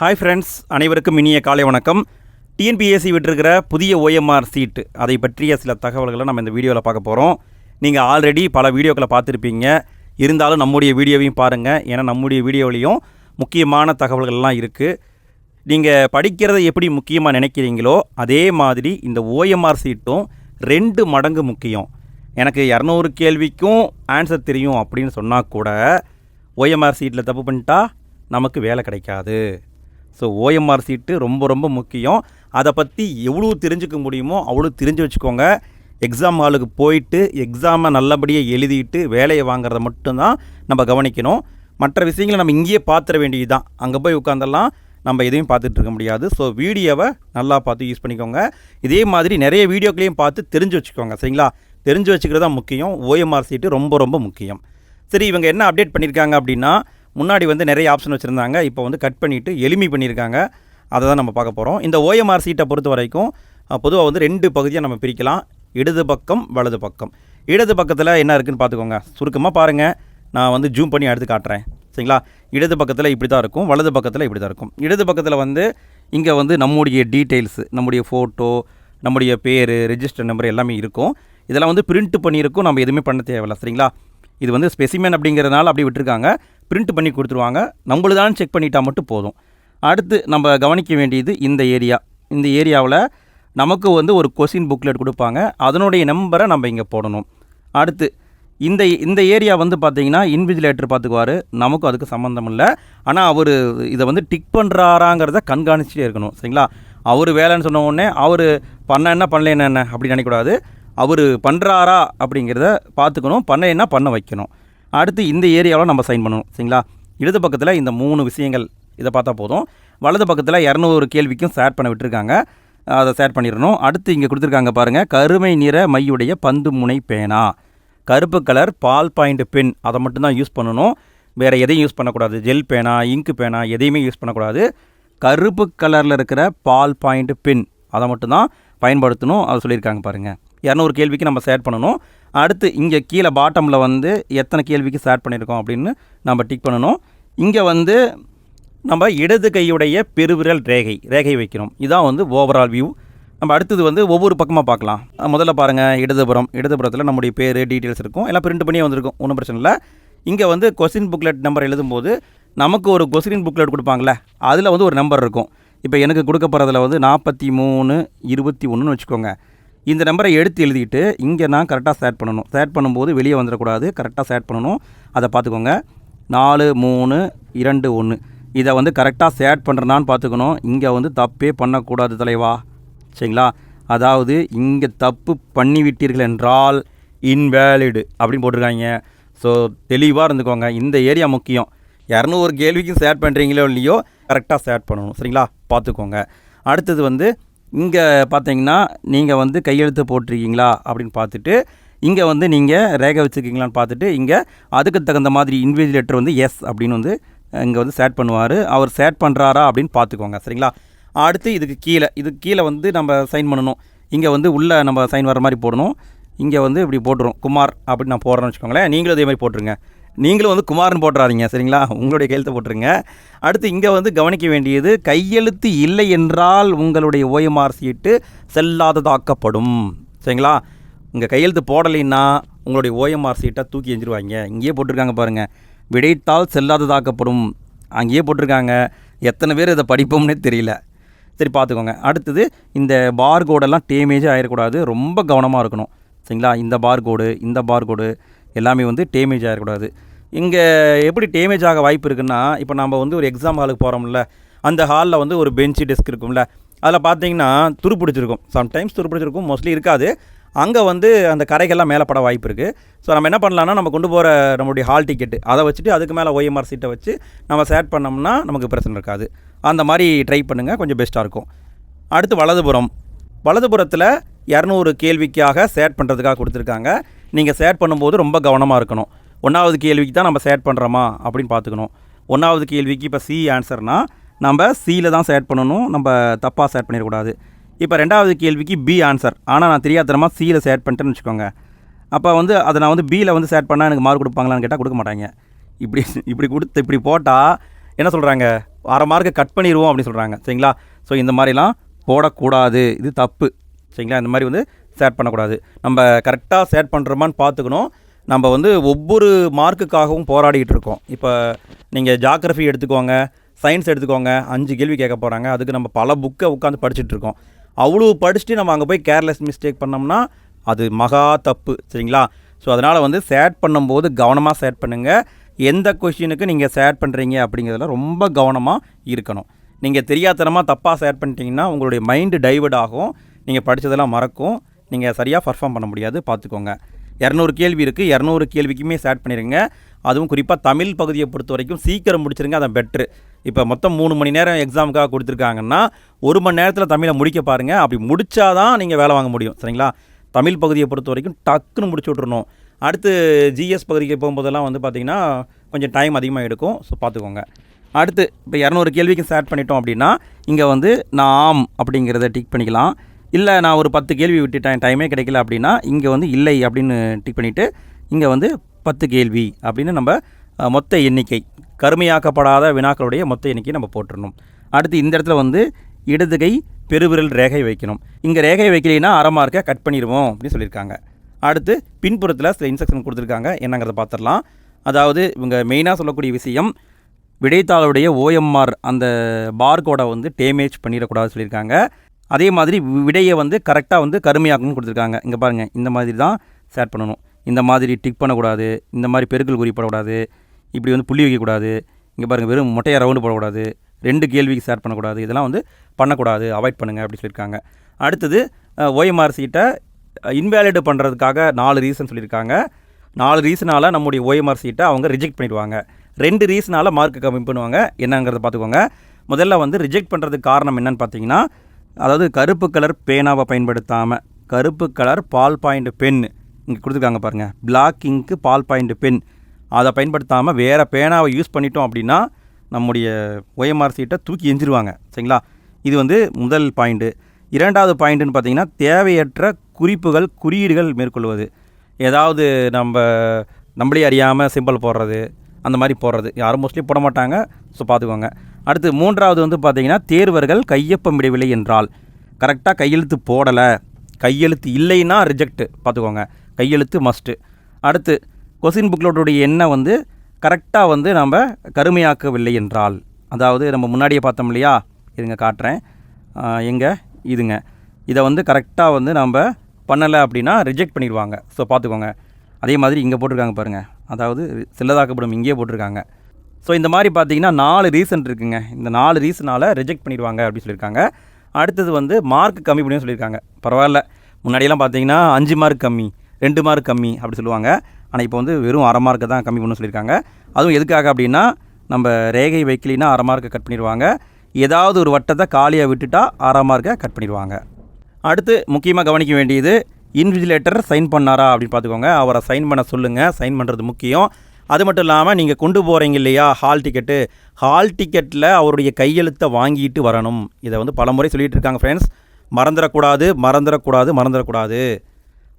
Hi friends அனைவருக்கும் இனிய காலை வணக்கம். டிஎன்பிஎஸ்சி விட்டிருக்கிற புதிய ஓஎம்ஆர் சீட்டு அதை பற்றிய சில தகவல்களை நம்ம இந்த வீடியோவில் பார்க்க போகிறோம் நீங்கள் ஆல்ரெடி பல வீடியோக்களை பார்த்துருப்பீங்க. இருந்தாலும் நம்முடைய வீடியோவையும் பாருங்கள் ஏன்னா நம்முடைய வீடியோவிலையும் முக்கியமான தகவல்கள்லாம் இருக்குது நீங்கள் படிக்கிறதை எப்படி முக்கியமாக நினைக்கிறீங்களோ அதே மாதிரி இந்த ஓஎம்ஆர் சீட்டும் ரெண்டு மடங்கு முக்கியம். எனக்கு இரநூறு கேள்விக்கும் ஆன்சர் தெரியும் அப்படின்னு சொன்னால் கூட ஓஎம்ஆர் சீட்டில் தப்பு பண்ணிட்டா நமக்கு வேலை கிடைக்காது. ஸோ ஓஎம்ஆர் சீட்டு ரொம்ப ரொம்ப முக்கியம். அதை பற்றி எவ்வளோ தெரிஞ்சுக்க முடியுமோ அவ்வளோ தெரிஞ்சு வச்சுக்கோங்க. எக்ஸாம் ஹாலுக்கு போயிட்டு எக்ஸாமை நல்லபடியாக எழுதிட்டு வேலையை வாங்குறத மட்டும்தான் நம்ம கவனிக்கணும். மற்ற விஷயங்களை நம்ம இங்கேயே பார்த்துட வேண்டியது தான் அங்கே போய் உட்காந்தெல்லாம் நம்ம எதையும் பார்த்துட்டு இருக்க முடியாது. ஸோ வீடியோவை நல்லா பார்த்து யூஸ் பண்ணிக்கோங்க. இதே மாதிரி நிறைய வீடியோக்களையும் பார்த்து தெரிஞ்சு வச்சுக்கோங்க. சரிங்களா? தெரிஞ்சு வச்சுக்கிறது தான் முக்கியம் ஓஎம்ஆர் சீட்டு ரொம்ப ரொம்ப முக்கியம். சரி இவங்க என்ன அப்டேட் பண்ணியிருக்காங்க அப்படின்னா முன்னாடி வந்து நிறைய ஆப்ஷன் வச்சுருந்தாங்க. இப்போ வந்து கட் பண்ணிவிட்டு எளிமை பண்ணியிருக்காங்க. அதை தான் நம்ம பார்க்க போகிறோம் இந்த ஓஎம்ஆர் சீட்டை பொறுத்த வரைக்கும் பொதுவாக வந்து ரெண்டு பகுதியாக நம்ம பிரிக்கலாம். இடது பக்கம் வலது பக்கம். இடது பக்கத்தில் என்ன இருக்குன்னு பார்த்துக்கோங்க. சுருக்கமாக பாருங்கள் நான் வந்து ஜூம் பண்ணி எடுத்து காட்டுறேன். சரிங்களா? இடது பக்கத்தில் இப்படி தான் இருக்கும். வலது பக்கத்தில் இப்படி தான் இருக்கும். இடது பக்கத்தில் வந்து இங்கே வந்து நம்முடைய டீட்டெயில்ஸு நம்முடைய ஃபோட்டோ நம்முடைய பேர் ரெஜிஸ்டர் நம்பர் எல்லாமே இருக்கும். இதெல்லாம் வந்து பிரிண்ட் பண்ணியிருக்கும். நம்ம எதுவுமே பண்ண தேவையில்ல. சரிங்களா? இது வந்து ஸ்பெசிமேன் அப்படிங்கிறதுனால அப்படி விட்டுருக்காங்க. பிரிண்ட் பண்ணி கொடுத்துருவாங்க. நம்மளுதான் செக் பண்ணிட்டால் மட்டும் போதும். அடுத்து நம்ம கவனிக்க வேண்டியது இந்த ஏரியா. இந்த ஏரியாவில் நமக்கு வந்து ஒரு கொஸ்டின் புக்லெட் கொடுப்பாங்க. அதனுடைய நம்பரை நம்ம இங்கே போடணும். அடுத்து இந்த இந்த ஏரியா வந்து பார்த்தீங்கன்னா இன்விஜிலேட்டர் பார்த்துக்குவார் நமக்கும் அதுக்கு சம்மந்தம் இல்லை. ஆனால் அவர் இதை வந்து டிக் பண்ணுறாராங்கிறத கண்காணிச்சிட்டே இருக்கணும். சரிங்களா? அவர் வேலைன்னு சொன்ன உடனே அவர் பண்ண என்ன பண்ணல என்ன அப்படி நினைக்கக்கூடாது. அவர் பண்ணுறாரா அப்படிங்கிறத பார்த்துக்கணும் பண்ணலைன்னா பண்ண வைக்கணும். அடுத்து இந்த ஏரியாவில் நம்ம சைன் பண்ணணும் சரிங்களா? இடது பக்கத்தில் இந்த மூணு விஷயங்கள் இதை பார்த்தா போதும். வலது பக்கத்தில் இரநூறு கேள்விக்கும் ஷேர் பண்ண விட்டுருக்காங்க. அதை ஷேர் பண்ணிடணும். அடுத்து இங்கே கொடுத்துருக்காங்க பாருங்கள் கருமை நிற மையுடைய பந்து முனை பேனா. கருப்பு கலர் பால் பாயிண்ட் பென். அதை மட்டும்தான் யூஸ் பண்ணணும். வேறு எதையும் யூஸ் பண்ணக்கூடாது. ஜெல் பேனா இங்கு பேனா எதையுமே யூஸ் பண்ணக்கூடாது. கருப்பு கலரில் இருக்கிற பால் பாயிண்ட் பென். அதை மட்டும்தான் பயன்படுத்தணும் அதை சொல்லியிருக்காங்க பாருங்கள் இரநூறு கேள்விக்கு நம்ம சேட் பண்ணணும். அடுத்து இங்கே கீழே பாட்டமில் வந்து எத்தனை கேள்விக்கு சேட் பண்ணியிருக்கோம் அப்படின்னு நம்ம டிக் பண்ணணும். இங்கே வந்து நம்ம இடது கையுடைய பெருவிரல் ரேகை ரேகை வைக்கணும் இதான் வந்து ஓவரால் வியூ நம்ம அடுத்தது வந்து ஒவ்வொரு பக்கமாக பார்க்கலாம். முதல்ல பாருங்கள் இடதுபுறம். இடதுபுறத்தில் நம்முடைய பேர் டீட்டெயில்ஸ் இருக்கும். எல்லாம் பிரிண்ட் பண்ணியே வந்திருக்கும். ஒன்றும் பிரச்சனை இல்லை. இங்கே வந்து கொஸ்டின் புக்லெட் நம்பர் எழுதும்போது நமக்கு ஒரு கொஸ்டின் புக்லெட் கொடுப்பாங்களே அதில் வந்து ஒரு நம்பர் இருக்கும். இப்போ எனக்கு கொடுக்க போகிறதுல வந்து நாற்பத்தி மூணு இருபத்தி ஒன்றுன்னு வச்சுக்கோங்க. இந்த நம்பரை எடுத்து எழுதிட்டு இங்கே நான் கரெக்டாக சேட் பண்ணணும். சேட் பண்ணும்போது வெளியே வந்துடக்கூடாது. கரெக்டாக சேட் பண்ணணும். அதை பார்த்துக்கோங்க. நாலு மூணு இரண்டு ஒன்று. இதை வந்து கரெக்டாக சேட் பண்ணுறனான்னு பார்த்துக்கணும். இங்கே வந்து தப்பே பண்ணக்கூடாது தலைவா. சரிங்களா? அதாவது இங்கே தப்பு பண்ணிவிட்டீர்கள் என்றால் இன்வேலிடு அப்படின்னு போட்டிருக்காங்க. ஸோ தெளிவாக இருந்துக்கோங்க. இந்த ஏரியா முக்கியம். இரநூறு கேள்விக்கும் சேட் பண்ணுறீங்களோ இல்லையோ கரெக்டாக சேட் பண்ணணும். சரிங்களா? பார்த்துக்கோங்க. அடுத்தது வந்து இங்கே பார்த்தீங்கன்னா நீங்கள் வந்து கையெழுத்து போட்டிருக்கீங்களா? அப்படின்னு பார்த்துட்டு இங்கே வந்து நீங்கள் ரேகை வச்சுருக்கீங்களான்னு பார்த்துட்டு இங்கே அதுக்கு தகுந்த மாதிரி இன்விஜிலேட்டர் வந்து எஸ் அப்படின்னு வந்து இங்கே வந்து சேட் பண்ணுவார். அவர் சேட் பண்ணுறாரா அப்படின்னு பார்த்துக்கோங்க. சரிங்களா? அடுத்து இதுக்கு கீழே இதுக்கு கீழே வந்து நம்ம சைன் பண்ணணும். இங்கே வந்து உள்ளே நம்ம சைன் வர மாதிரி போடணும். இங்கே வந்து இப்படி போட்டுரும். குமார் அப்படின்னு நான் போடுறேன்னு வச்சுக்கோங்களேன். நீங்களும் இதே மாதிரி போட்டுருங்க. நீங்களும் வந்து குமார்னு போட்டுறாதீங்க சரிங்களா? உங்களுடைய கையெழுத்தை போட்டுருங்க. அடுத்து இங்கே வந்து கவனிக்க வேண்டியது கையெழுத்து இல்லை என்றால் உங்களுடைய ஓஎம்ஆர் சீட்டு செல்லாததாக்கப்படும். சரிங்களா? உங்கள் கையெழுத்து போடலைன்னா உங்களுடைய ஓஎம்ஆர் சீட்டை தூக்கி எஞ்சிருவாங்க இங்கேயே போட்டிருக்காங்க பாருங்கள் விடைத்தால் செல்லாததாக்கப்படும். அங்கேயே போட்டிருக்காங்க. எத்தனை பேர் இதை படிப்போம்னே தெரியல. சரி பார்த்துக்கோங்க. அடுத்தது இந்த பார் கோடெல்லாம் டேமேஜே ஆகிடக்கூடாது ரொம்ப கவனமாக இருக்கணும். சரிங்களா? இந்த பார் கோடு இந்த பார் கோடு எல்லாமே வந்து டேமேஜ் ஆகிடக்கூடாது இங்கே எப்படி டேமேஜ் ஆக வாய்ப்பு இருக்குன்னா இப்போ நம்ம வந்து ஒரு எக்ஸாம் ஹாலுக்கு போகிறோம்ல அந்த ஹாலில் வந்து ஒரு பெஞ்சு டெஸ்க் இருக்கும்ல அதில் பார்த்தீங்கன்னா துரு பிடிச்சிருக்கும். சம்டைம்ஸ் துரு பிடிச்சிருக்கும் மோஸ்ட்லி இருக்காது. அங்கே வந்து அந்த கரைகள்லாம் மேலே பட வாய்ப்பு இருக்குது ஸோ நம்ம என்ன பண்ணலாம்னா நம்ம கொண்டு போகிற நம்மளுடைய ஹால் டிக்கெட்டு அதை வச்சுட்டு அதுக்கு மேலே ஓஎம்ஆர் சீட்டை வச்சு நம்ம சேட் பண்ணோம்னா நமக்கு பிரச்சனை இருக்காது. அந்த மாதிரி ட்ரை பண்ணுங்கள் கொஞ்சம் பெஸ்ட்டாக இருக்கும். அடுத்து வலதுபுறம். வலதுபுறத்தில் இரநூறு கேள்விக்காக சேட் பண்ணுறதுக்காக கொடுத்துருக்காங்க. நீங்கள் சேட் பண்ணும்போது ரொம்ப கவனமாக இருக்கணும். ஒன்றாவது கேள்விக்கு தான் நம்ம சேட் பண்ணுறோமா அப்படின்னு பார்த்துக்கணும். ஒன்றாவது கேள்விக்கு இப்போ சி ஆன்சர்னால் நம்ம சியில் தான் சேட் பண்ணணும். நம்ம தப்பாக சேட் பண்ணிடக்கூடாது. இப்போ ரெண்டாவது கேள்விக்கு பி ஆன்சர் ஆனால் நான் தெரியாதனமாக சியில் சேட் பண்ணிட்டேன்னு வச்சுக்கோங்க. அப்போ வந்து அதை நான் வந்து பியில் வந்து சேட் பண்ணால் எனக்கு மார்க் கொடுப்பாங்களான்னு கேட்டால் கொடுக்க மாட்டாங்க. இப்படி இப்படி கொடுத்து இப்படி போட்டால் என்ன சொல்கிறாங்க அரை மார்க்கை கட் பண்ணிடுவோம் அப்படின்னு சொல்கிறாங்க சரிங்களா? ஸோ இந்த மாதிரிலாம் போடக்கூடாது. இது தப்பு. சரிங்களா? இந்த மாதிரி வந்து ஷேர் பண்ணக்கூடாது. நம்ம கரெக்டாக ஷேர் பண்ணுறோமான்னு பார்த்துக்கணும். நம்ம வந்து ஒவ்வொரு மார்க்குக்காகவும் போராடிக்கிட்டு இருக்கோம். இப்போ நீங்கள் ஜாகிரஃபி எடுத்துக்கோங்க சயின்ஸ் எடுத்துக்கோங்க அஞ்சு கேள்வி கேட்க போகிறாங்க அதுக்கு நம்ம பல புக்கை உட்காந்து படிச்சுட்டு இருக்கோம். அவ்வளோ படிச்சுட்டு நம்ம அங்கே போய் கேர்லெஸ் மிஸ்டேக் பண்ணோம்னா அது மகா தப்பு சரிங்களா? ஸோ அதனால் வந்து சேட் பண்ணும்போது கவனமாக சேட் பண்ணுங்கள் எந்த கொஷினுக்கு நீங்கள் சேட் பண்ணுறீங்க அப்படிங்கிறதுல ரொம்ப கவனமாக இருக்கணும். நீங்கள் தெரியாதனமாக தப்பாக சேட் பண்ணிட்டீங்கன்னா உங்களுடைய மைண்டு டைவர்ட் ஆகும். நீங்கள் படித்ததெல்லாம் மறக்கும். நீங்கள் சரியாக பர்ஃபார்ம் பண்ண முடியாது பார்த்துக்கோங்க. இரநூறு கேள்வி இருக்குது இரநூறு கேள்விக்குமே ஸ்டார்ட் பண்ணிடுங்க அதுவும் குறிப்பாக தமிழ் பகுதியை பொறுத்த வரைக்கும் சீக்கிரம் முடிச்சிருங்க அதான் பெட்ரு இப்போ மொத்தம் மூணு மணி நேரம் எக்ஸாமுக்காக கொடுத்துருக்காங்கன்னா ஒரு மணி நேரத்தில் தமிழை முடிக்க பாருங்கள் அப்படி முடிச்சாதான் நீங்கள் வேலை வாங்க முடியும் சரிங்களா? தமிழ் பகுதியை பொறுத்த வரைக்கும் டக்குன்னு முடிச்சு விட்றணும் அடுத்து ஜிஎஸ் பகுதிக்கு போகும்போதெல்லாம் வந்து பார்த்திங்கன்னா கொஞ்சம் டைம் அதிகமாக எடுக்கும் ஸோ பார்த்துக்கோங்க. அடுத்து இப்போ இரநூறு கேள்விக்கு ஸ்டார்ட் பண்ணிட்டோம் அப்படின்னா இங்கே வந்து நான் ஆம் அப்படிங்கிறத டிக் பண்ணிக்கலாம். இல்லை நான் ஒரு பத்து கேள்வி விட்டுட்டேன் டைமே கிடைக்கல அப்படின்னா இங்கே வந்து இல்லை அப்படின்னு டிக் பண்ணிவிட்டு இங்கே வந்து பத்து கேள்வி அப்படின்னு நம்ம மொத்த எண்ணிக்கை கருமையாக்கப்படாத வினாக்களுடைய மொத்த எண்ணிக்கை நம்ம போட்டுடணும் அடுத்து இந்த இடத்துல வந்து இடது கை பெருவிரல் ரேகை வைக்கணும். இங்கே ரேகை வைக்கலைன்னா அரை மார்க்கை கட் பண்ணிடுவோம் அப்படின்னு சொல்லியிருக்காங்க. அடுத்து பின்புறத்தில் சில இன்ஸ்ட்ரக்ஷன் கொடுத்துருக்காங்க. என்னங்கிறத பார்த்துடலாம். அதாவது இவங்க மெயினாக சொல்லக்கூடிய விஷயம் விடைத்தாளுடைய ஓஎம்ஆர் அந்த பார்கோடை வந்து டேமேஜ் பண்ணிடக்கூடாதுன்னு சொல்லியிருக்காங்க. அதே மாதிரி விடையை வந்து கரெக்டாக வந்து கருமையாக்கணும்னு கொடுத்துருக்காங்க. இங்கே பாருங்கள் இந்த மாதிரி தான் சேட் பண்ணணும். இந்த மாதிரி டிக் பண்ணக்கூடாது இந்த மாதிரி பெருக்கல் குறிப்பிடக்கூடாது இப்படி வந்து புள்ளி வைக்கக்கூடாது இங்கே பாருங்கள் வெறும் மொட்டையாக ரவுண்டு போடக்கூடாது ரெண்டு கேள்விக்கு ஷேர் பண்ணக்கூடாது இதெல்லாம் வந்து பண்ணக்கூடாது அவாய்ட் பண்ணுங்கள் அப்படி சொல்லியிருக்காங்க. அடுத்தது ஓஎம்ஆர் சீட்டை இன்வேலிட் பண்ணுறதுக்காக நாலு ரீசன் சொல்லியிருக்காங்க. நாலு ரீசனால் நம்முடைய ஓஎம்ஆர் சீட்டை அவங்க ரிஜெக்ட் பண்ணிடுவாங்க. ரெண்டு ரீசனால் மார்க் கம்மி பண்ணுவாங்க. என்னங்கிறத பார்த்துக்கோங்க. முதல்ல வந்து ரிஜெக்ட் பண்ணுறதுக்கு காரணம் என்னன்னு பார்த்தீங்கன்னா அதாவது கருப்பு கலர் பேனாவை பயன்படுத்தாமல் கருப்பு கலர் பால் பாயிண்ட் பென் இங்கே கொடுத்துருக்காங்க பாருங்கள் black ink ball point pen. அதை பயன்படுத்தாமல் வேறு பேனாவை யூஸ் பண்ணிட்டோம் அப்படின்னா நம்முடைய ஓஎம்ஆர் சீட்டை தூக்கி எஞ்சிருவாங்க சரிங்களா? இது வந்து முதல் பாயிண்ட்டு இரண்டாவது பாயிண்ட்டுன்னு பார்த்தீங்கன்னா தேவையற்ற குறிப்புகள் குறியீடுகள் மேற்கொள்வது. ஏதாவது நம்ம நம்மளே அறியாமல் சிம்பிள் போடுறது அந்த மாதிரி போடுறது. யாரும் மோஸ்ட்லி போட மாட்டாங்க. ஸோ பார்த்துக்கோங்க. அடுத்து மூன்றாவது வந்து பார்த்தீங்கன்னா தேர்வர்கள் கையொப்பமிடவில்லை என்றால். கரெக்டாக கையெழுத்து போடலை. கையெழுத்து இல்லைன்னா ரிஜெக்ட் பார்த்துக்கோங்க. கையெழுத்து மஸ்ட்டு அடுத்து கொஸ்டின் புக்லோடைய எண்ணெய் வந்து கரெக்டாக வந்து நம்ம கருமையாக்கவில்லை என்றால். அதாவது நம்ம முன்னாடியே பார்த்தோம் இல்லையா? இதுங்க காட்டுறேன். எங்கே? இதுங்க. இதை வந்து கரெக்டாக வந்து நம்ம பண்ணலை அப்படின்னா ரிஜெக்ட் பண்ணிடுவாங்க. ஸோ பார்த்துக்கோங்க. அதே மாதிரி இங்கே போட்டிருக்காங்க பாருங்கள் அதாவது சில்லதாக்கப்படும் இங்கேயே போட்டிருக்காங்க. ஸோ இந்த மாதிரி பார்த்தீங்கன்னா நாலு ரீசன் இருக்குங்க. இந்த நாலு ரீசனால் ரிஜெக்ட் பண்ணிடுவாங்க அப்படின்னு சொல்லியிருக்காங்க. அடுத்தது வந்து மார்க் கம்மி பண்ணி சொல்லியிருக்காங்க. பரவாயில்ல. முன்னாடியெல்லாம் பார்த்தீங்கன்னா அஞ்சு மார்க் கம்மி ரெண்டு மார்க் கம்மி அப்படி சொல்லுவாங்க. ஆனால் இப்போ வந்து வெறும் அரை மார்க்கை தான் கம்மி பண்ண சொல்லியிருக்காங்க. அதுவும் எதுக்காக அப்படின்னா நம்ம ரேகை வைக்கலினா அரை மார்க்கை கட் பண்ணிடுவாங்க. ஏதாவது ஒரு வட்டத்தை காலியாக விட்டுட்டா அரை மார்க்கை கட் பண்ணிடுவாங்க. அடுத்து முக்கியமாக கவனிக்க வேண்டியது இன்விஜிலேட்டர் சைன் பண்ணாரா அப்படின்னு பார்த்துக்கோங்க. அவரை சைன் பண்ண சொல்லுங்கள் சைன் பண்ணுறது முக்கியம். அது மட்டும் இல்லாமல் நீங்கள் கொண்டு போகிறீங்க இல்லையா? ஹால் டிக்கெட்டு ஹால் டிக்கெட்டில் அவருடைய கையெழுத்தை வாங்கிட்டு வரணும். இதை வந்து பலமுறை சொல்லிகிட்டு இருக்காங்க ஃப்ரெண்ட்ஸ் மறந்துடக்கூடாது மறந்துடக்கூடாது மறந்துடக்கூடாது.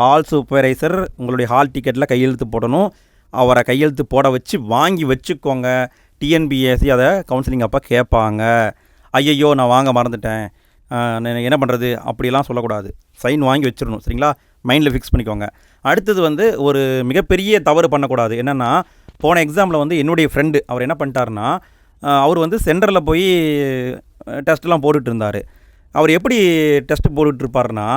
ஹால் சூப்பர்வைசர் உங்களுடைய ஹால் டிக்கெட்டில் கையெழுத்து போடணும். அவரை கையெழுத்து போட வச்சு வாங்கி வச்சுக்கோங்க. டிஎன்பிஎஸ்சி அதை கவுன்சிலிங் அப்போ கேட்பாங்க. ஐயையோ நான் வாங்க மறந்துட்டேன். என்ன பண்ணுறது அப்படிலாம் சொல்லக்கூடாது. சைன் வாங்கி வச்சிடணும் சரிங்களா? மைண்டில் ஃபிக்ஸ் பண்ணிக்கோங்க. அடுத்தது வந்து ஒரு மிகப்பெரிய தவறு பண்ணக்கூடாது. என்னென்னா போன எக்ஸாமில் வந்து என்னுடைய ஃப்ரெண்டு அவர் என்ன பண்ணிட்டாருன்னா அவர் வந்து சென்டரில் போய் டெஸ்ட்லாம் போட்டுட்டு இருந்தார். அவர் எப்படி டெஸ்ட் போட்டுட்ருப்பாருன்னா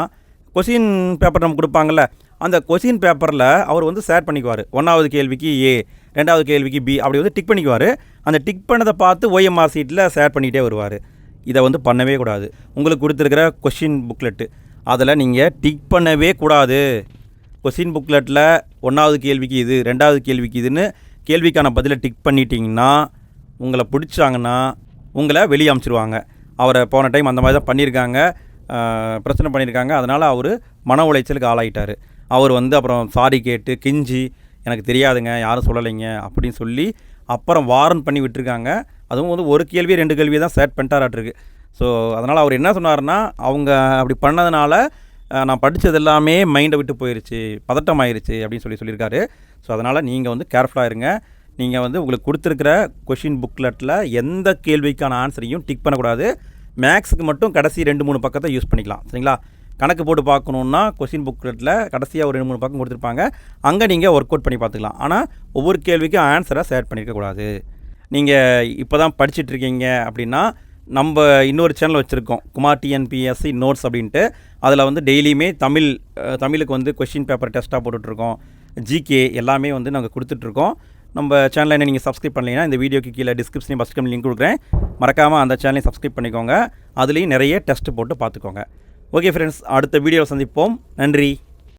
கொஷின் பேப்பர் நம்ம கொடுப்பாங்கல்ல அந்த கொஷின் பேப்பரில் அவர் வந்து ஷேர் பண்ணிக்குவார். ஒன்றாவது கேள்விக்கு ஏ ரெண்டாவது கேள்விக்கு பி அப்படி வந்து டிக் பண்ணிக்குவார். அந்த டிக் பண்ணதை பார்த்து ஓஎம்ஆர் சீட்டில் ஷேர் பண்ணிகிட்டே வருவார். இதை வந்து பண்ணவே கூடாது. உங்களுக்கு கொடுத்துருக்கிற கொஷின் புக்லெட்டு அதில் நீங்கள் டிக் பண்ணவே கூடாது. கொஷின் புக்லெட்டில் ஒன்றாவது கேள்விக்கு இது ரெண்டாவது கேள்விக்கு இதுன்னு கேள்விக்கான பதிலை டிக் பண்ணிட்டீங்கன்னா உங்களை பிடிச்சாங்கன்னா உங்களை வெளியே அமிச்சிருவாங்க. அவரை போன டைம் அந்த மாதிரி தான் பண்ணியிருக்காங்க பிரச்சனை பண்ணியிருக்காங்க. அதனால் அவர் மன உளைச்சலுக்கு ஆளாயிட்டார். அவர் வந்து அப்புறம் சாரி கேட்டு கிஞ்சி எனக்கு தெரியாதுங்க யாரும் சொல்லலைங்க அப்படின்னு சொல்லி அப்புறம் வாரன் பண்ணி விட்டுருக்காங்க. அதுவும் வந்து ஒரு கேள்வி ரெண்டு கேள்வி தான் சேட் பண்ணிட்டாராட்டிருக்கு. ஸோ அதனால் அவர் என்ன சொன்னார்னா அவங்க அப்படி பண்ணதுனால நான் படித்தது எல்லாமே மைண்டை விட்டு போயிருச்சு பதட்டம் ஆயிடுச்சு அப்படின்னு சொல்லி சொல்லியிருக்காரு. ஸோ அதனால் நீங்கள் வந்து கேர்ஃபுல்லாக இருங்க. நீங்கள் வந்து உங்களுக்கு கொடுத்துருக்கிற கொஷின் புக்லெட்டில் எந்த கேள்விக்கான ஆன்சரையும் டிக் பண்ணக்கூடாது. மேக்ஸுக்கு மட்டும் கடைசி ரெண்டு மூணு பக்கத்தை யூஸ் பண்ணிக்கலாம். சரிங்களா? கணக்கு போட்டு பார்க்கணுன்னா கொஷின் புக்லெட்டில் கடைசியாக ஒரு ரெண்டு மூணு பக்கம் கொடுத்துருப்பாங்க. அங்கே நீங்கள் ஒர்க் அவுட் பண்ணி பார்த்துக்கலாம். ஆனால் ஒவ்வொரு கேள்விக்கும் ஆன்சரை ஷேர் பண்ணியிருக்கக்கூடாது நீங்கள் இப்போ தான் படிச்சுட்ருக்கீங்க அப்படின்னா நம்ம இன்னொரு சேனல் வச்சுருக்கோம். குமார் டிஎன்பிஎஸ்சி நோட்ஸ் அப்படின்ட்டு. அதில் வந்து டெய்லியுமே தமிழ் தமிழுக்கு வந்து கொஷின் பேப்பர் டெஸ்ட்டாக போட்டுட்ருக்கோம். ஜிகே எல்லாமே வந்து நாங்கள் கொடுத்துட்ருக்கோம். நம்ம சேனலை என்ன நீங்கள் சப்ஸ்கிரைப் பண்ணலைன்னா இந்த வீடியோக்கு கீழே டிஸ்கிரிப்ஷனையும் ஃபஸ்ட் லிங்க் கொடுக்குறேன். மறக்காமல் அந்த சேனலையும் சப்ஸ்கிரைப் பண்ணிக்கோங்க. அதுலேயும் நிறைய டெஸ்ட் போட்டு பார்த்துக்கோங்க. ஓகே ஃப்ரெண்ட்ஸ் அடுத்த வீடியோவில் சந்திப்போம். நன்றி.